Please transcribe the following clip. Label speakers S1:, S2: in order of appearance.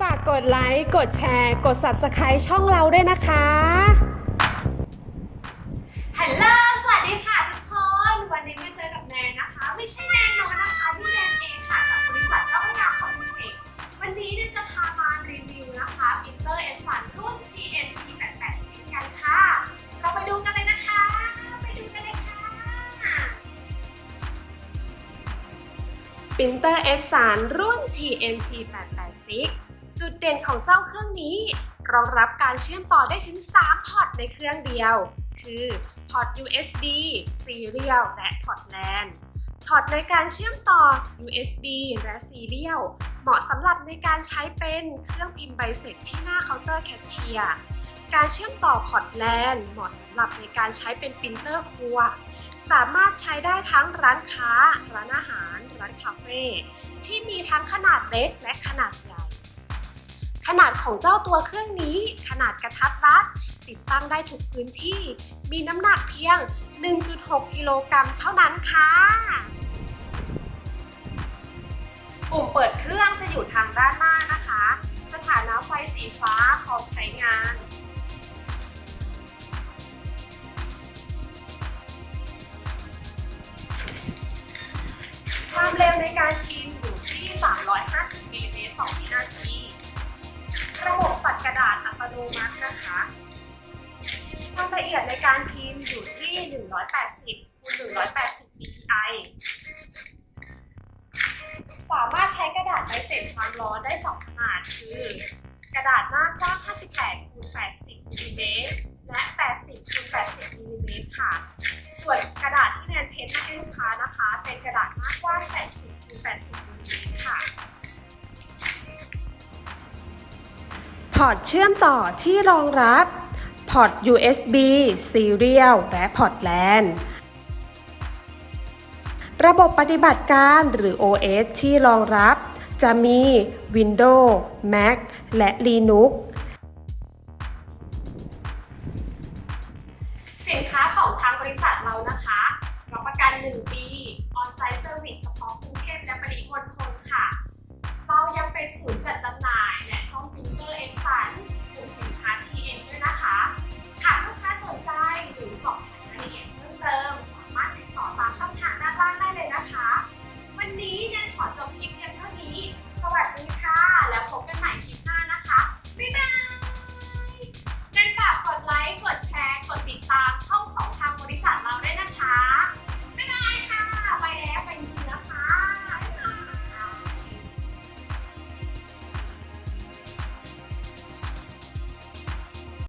S1: ฝากกดไลค์ กดแชร์ กด Subscribe ช่องเราด้วยนะคะ ฮัลโหล สวัสดีค่ะ ปรินเตอร์ F3 รุ่น TNT 880จุดเด่นของเจ้าเครื่องนี้ รองรับการเชื่อมต่อได้ถึง 3 พอร์ตในเครื่องเดียว คือพอร์ต USB Serial และพอร์ต LAN พอร์ตในการเชื่อมต่อ USB และ Serial เหมาะสำหรับในการใช้เป็นเครื่องพิมพ์ใบเสร็จที่หน้าเคาน์เตอร์แคชเชียร์การเชื่อมต่อพอร์ต LAN เหมาะสำหรับในการใช้เป็นปรินเตอร์ครัว สามารถใช้ได้ทั้งร้านค้า ร้านอาหาร ร้านคาเฟ่ที่มีทั้งขนาดเล็กและขนาดใหญ่ ขนาดของเจ้าตัวเครื่องนี้ ขนาดกระทัดรัด ติดตั้งได้ทุกพื้นที่ มีน้ำหนักเพียง 1.6 กิโลกรัมเท่านั้นค่ะปุ่มเปิดเครื่องจะอยู่ทางด้านหน้านะคะ สถานะไฟสีฟ้าพร้อมใช้งาน ความเร็วในการพิมพ์อยู่ที่ 350มิลลิเมตรต่อวินาที ระบบตัดกระดาษอัตโนมัตินะคะ ความละเอียดในการพิมพ์อยู่ที่ 180คูณ180 dpi สามารถใช้กระดาษใบเสร็จความร้อนได้ 2 ขนาดคือ กระดาษหน้ากว้าง 58คูณ80มิลลิเมตรและ 80คูณ80มิลลิเมตรค่ะ พอร์ตเชื่อมต่อที่รองรับพอร์ต USB Serial และพอร์ต LAN ระบบปฏิบัติการหรือ OS ที่รองรับ จะมี Windows, Mac และ Linux สินค้าของทางบริษัทเรานะคะรับประกัน 1 ปี On-site Service เฉพาะกรุงเทพและปริมณฑลค่ะ เรายังเป็นศูนย์จัดจำหน่ายและช่อมพิมพ์เตอร์ FC